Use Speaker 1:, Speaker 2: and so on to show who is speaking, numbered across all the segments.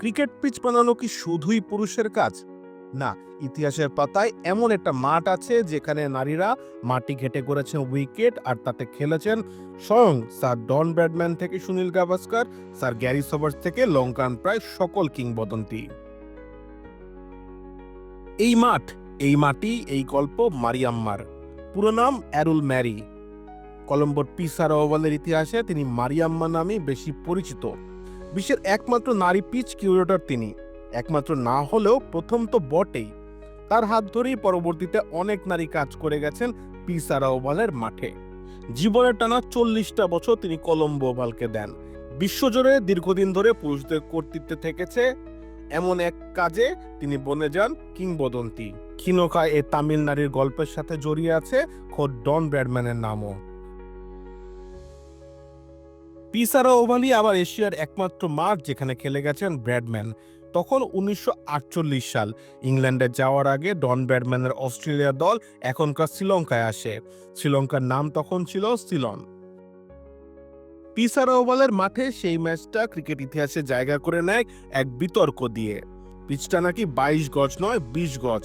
Speaker 1: Cricket pitch বানানো কি শুধুই পুরুষের কাজ? না, ইতিহাসের পাতায় এমন একটা মাঠ আছে যেখানে নারীরা মাটি ঘেটে করেছেন উইকেট আর তাতে খেলেছেন স্বয়ং স্যার ডন ব্র্যাডম্যান থেকে Sunil Gavaskar, sir Garry Sobers থেকে লঙ্কান প্রায় সকল কিংবদন্তি। এই মাঠ, এই মাটি, এই গল্প মারিয়াম্মার পুরো নাম অ্যারুল ম্যারি। কলম্বোর পিসারা ওভালের ইতিহাসে তিনি মারিয়াম্মা নামে বেশি পরিচিত। বিশ্বের একমাত্র নারী পিচ কিউরেটর তিনি। একমাত্র না হলেও প্রথম তো বটেই। তার হাত ধরেই পরবর্তীতে অনেক নারী কাজ করে গেছেন পিসারা ওভালের মাঠে। জীবনের টানা চল্লিশটা বছর তিনি কলম্বো ওভালকে দেন। বিশ্বজুড়ে দীর্ঘদিন ধরে পুরুষদের কর্তৃত্বে থেকেছে। এমন এক কাজে তিনি বনে যান কিংবদন্তি। ক্ষীণকা এ তামিল নারীর গল্পের সাথে জড়িয়ে আছে খোদ ডন ব্র্যাডম্যানের নামও। পিসারা ওভালি আবার এশিয়ার একমাত্র মাঠ যেখানে খেলে গেছেন ব্র্যাডম্যান। তখন উনিশশো আটচল্লিশ সাল ইংল্যান্ডে যাওয়ার আগে ডন ব্র্যাডম্যানের অস্ট্রেলিয়া দল এখনকার শ্রীলঙ্কায় আসে। শ্রীলঙ্কার নাম তখন ছিল সিলন। পিসারা ওভালের মাঠে সেই ম্যাচটা ক্রিকেট ইতিহাসে জায়গা করে নেয় এক বিতর্ক দিয়ে। পিচটা নাকি বাইশ গজ নয়, বিশ গজ।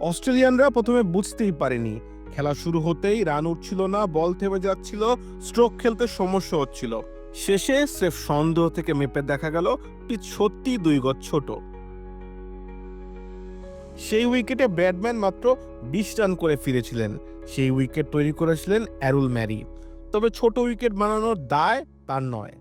Speaker 1: অস্ট্রেলিয়ানরা প্রথমে বুঝতেই পারেনি। খেলা শুরু হতেই রান উঠছিল না, বল থেমে যাচ্ছিল, স্ট্রোক খেলতে সমস্যা হচ্ছিল। শেষে স্রেফ সন্দেহ থেকে মেপে দেখা গেল পিচ সত্যি দুই গজ ছোট। সেই উইকেটে ব্যাটম্যান মাত্র বিশ রান করে ফিরেছিলেন। সেই উইকেট তৈরি করেছিলেন অ্যারুল ম্যারি। তবে ছোট উইকেট বানানোর দায় তার নয়।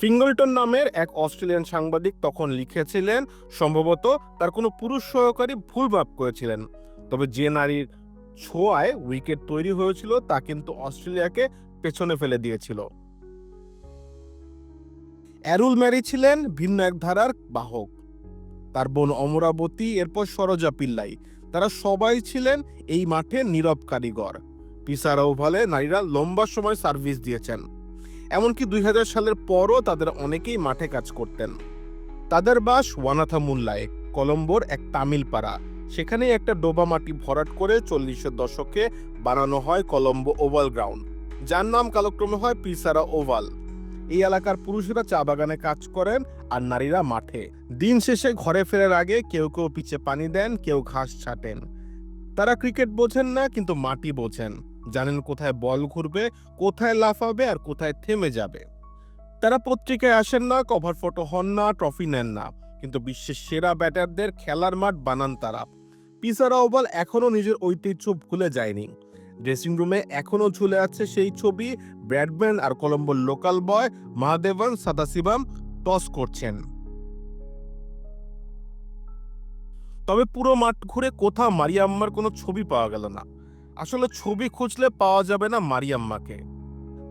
Speaker 1: ফিঙ্গলটন নামের এক অস্ট্রেলিয়ান সাংবাদিক তখন লিখেছিলেন, সম্ভবত তার কোনো পুরুষ সহকারী ভুল মাপ করেছিলেন। তবে যে নারীর ছোঁয়ায় উইকেট তৈরি হয়েছিল তা কিন্তু অস্ট্রেলিয়াকে পেছনে ফেলে দিয়েছিল। অ্যারুল ম্যারি ছিলেন ভিন্ন এক ধারার বাহক। তার বোন অমরাবতী, এরপর সরোজা পিল্লাই। তারা সবাই ছিলেন এই মাঠে নীরব কারিগর। পিসারা ওভালে নারীরা লম্বা সময় সার্ভিস দিয়েছেন। এমনকি দুই হাজার সালের পরও তাদের অনেকেই মাঠে কাজ করতেন। তাদের বাস ওয়ানাথা মুল্লায়, কলম্বোর এক তামিল পাড়া সেখানেই একটা ডোবা মাটি ভরাট করে চল্লিশের দশকে বানানো হয় কলম্বো ওভাল গ্রাউন্ড, যার নাম কালক্রমে হয় পিসারা ওভাল। এই এলাকার পুরুষেরা চা বাগানে কাজ করেন আর নারীরা মাঠে। দিন শেষে ঘরে ফেরার আগে কেউ কেউ পিছে পানি দেন, কেউ ঘাস ছাটেন। তারা ক্রিকেট বোঝেন না, কিন্তু মাটি বোঝেন। জানেন কোথায় বল ঘুরবে, কোথায় লাফাবে আর কোথায় থেমে যাবে। তারা পত্রিকায় আসেন না কভার ফটো হন না ট্রফি নেন না। কিন্তু বিশ্বের সেরা ব্যাটারদের খেলার মাঠ বানান তারা। পিসারা ওভাল এখনও নিজের ঐতিহ্য ভুলে যায়নি। ড্রেসিং রুমে এখনও ঝুলে আছে সেই ছবি। ব্র্যাডম্যান আর কলম্বোর local boy Mahadevan Sadasivam toss করছেন। তবে পুরো মাঠ ঘুরে কোথাও মারিয়াম্মার কোনো ছবি পাওয়া গেল না। আসলে ছবি খুঁজলে পাওয়া যাবে না মারিয়াম্মাকে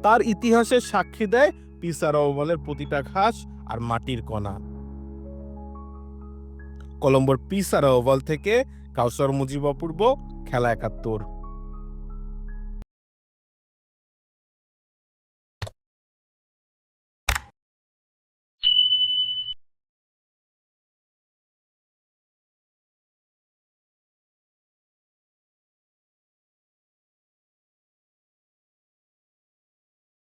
Speaker 1: তার ইতিহাসে সাক্ষী দেয় পিসারা ওভালের প্রতিটা ঘাস আর মাটির কণা। কলম্বোর পিসারা ওভাল থেকে কাউসার মুজিব অপূর্ব, খেলা একাত্তর।